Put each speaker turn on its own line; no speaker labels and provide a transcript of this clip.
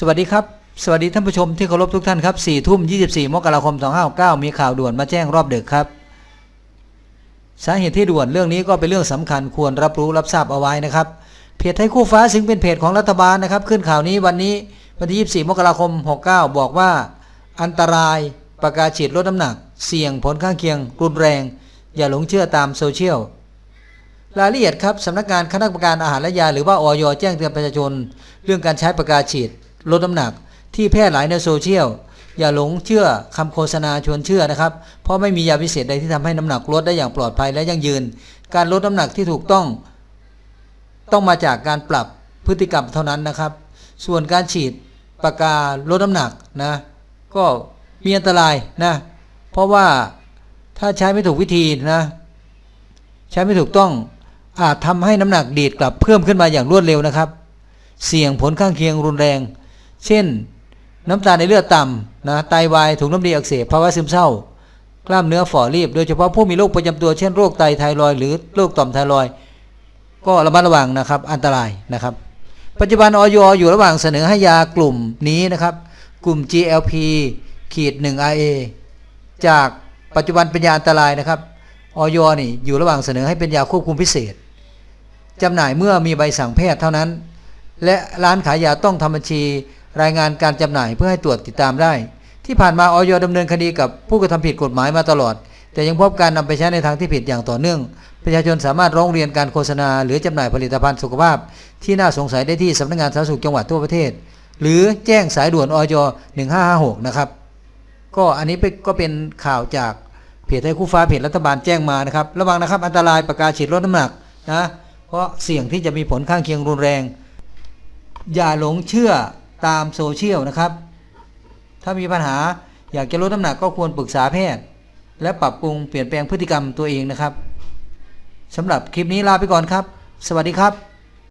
สวัสดีครับ สวัสดีท่านผู้ชมที่เคารพทุกท่านครับ4ทุ่ม 24 มกราคม 2569มีข่าวด่วนมาแจ้งรอบเดึกครับ สาเหตุที่ด่วนเรื่องนี้ก็เป็นเรื่องสำคัญควรรับรู้รับทราบเอาไว้นะครับ เพจไทยคู่ฟ้าซึ่งเป็นเพจของรัฐบาลนะครับ ขึ้นข่าวนี้วันนี้วันที่ 24 มกราคม 69 บอกว่า อันตรายประกาศฉีดลดน้ำหนัก เสี่ยงผลข้างเคียง รุนแรง อย่าหลงเชื่อตามโซเชียลรายละเอียดครับสำนักงานคณะกรรมการอาหารและยาหรือว่าออยแจ้งเตือนประชาชน เรื่องการใช้ประกาศฉีด ลดน้ำหนักที่แพร่หลายในโซเชียลอย่าหลงเชื่อคำโฆษณาชวนเชื่อนะครับ เพราะไม่มียาพิเศษใดที่ทำให้น้ำหนักลดได้อย่างปลอดภัยและยั่งยืน การลดน้ำหนักที่ถูกต้อง ต้องมาจากการปรับพฤติกรรมเท่านั้นนะครับ ส่วนการฉีดปากกาลดน้ำหนักนะ ก็มีอันตรายนะ เพราะว่าถ้าใช้ไม่ถูกวิธีนะ ใช้ไม่ถูกต้องอาจทำให้น้ำหนักดีดกลับเพิ่มขึ้นมาอย่างรวดเร็วนะครับ เสี่ยงผลข้างเคียงรุนแรง เช่น น้ำตาลในเลือดต่ำนะไตวายถุงน้ำดีอักเสบภาวะซึมเศร้ากล้ามเนื้อฝ่อรีบ โดยเฉพาะผู้มีโรคประจำตัวเช่นโรคไตไทรอยหรือโรคต่อมไทรอยก็ระมัดระวังนะครับอันตรายนะครับ ปัจจุบันออยอยู่ระหว่างเสนอให้ยากลุ่มนี้นะครับ กลุ่ม GLP ขีด 1RA จากปัจจุบันเป็นยาอันตรายนะครับออยนี่อยู่ระหว่างเสนอให้เป็นยาควบคุมพิเศษจำหน่ายเมื่อมีใบสั่งแพทย์เท่านั้น และร้านขายยาต้องทำบัญชี รายงานการจำหน่ายเพื่อให้ตรวจติดตามได้ ที่ผ่านมาออยดำเนินคดีกับผู้กระทำผิดกฎหมายมาตลอด แต่ยังพบการนำไปใช้ในทางที่ผิดอย่างต่อเนื่อง ประชาชนสามารถร้องเรียนการโฆษณา หรือจำหน่ายผลิตภัณฑ์สุขภาพ ที่น่าสงสัยได้ที่สำนักงานสาธารณสุขจังหวัดทั่วประเทศ หรือแจ้งสายด่วนออย1556 นะครับก็อันนี้ก็เป็นข่าวจากเพจไทยคู่ฟ้าเพจรัฐบาลแจ้งมานะครับ ระวังนะครับอันตรายประกาศฉีดลดน้ำหนักนะเพราะเสี่ยงที่จะมีผลข้างเคียงรุนแรง อย่าหลงเชื่อ ตามโซเชียลนะครับ ถ้ามีปัญหาอยากจะลดน้ำหนักก็ควรปรึกษาแพทย์ และปรับปรุงเปลี่ยนแปลงพฤติกรรมตัวเองนะครับสำหรับคลิปนี้ลาไปก่อนครับ สวัสดีครับ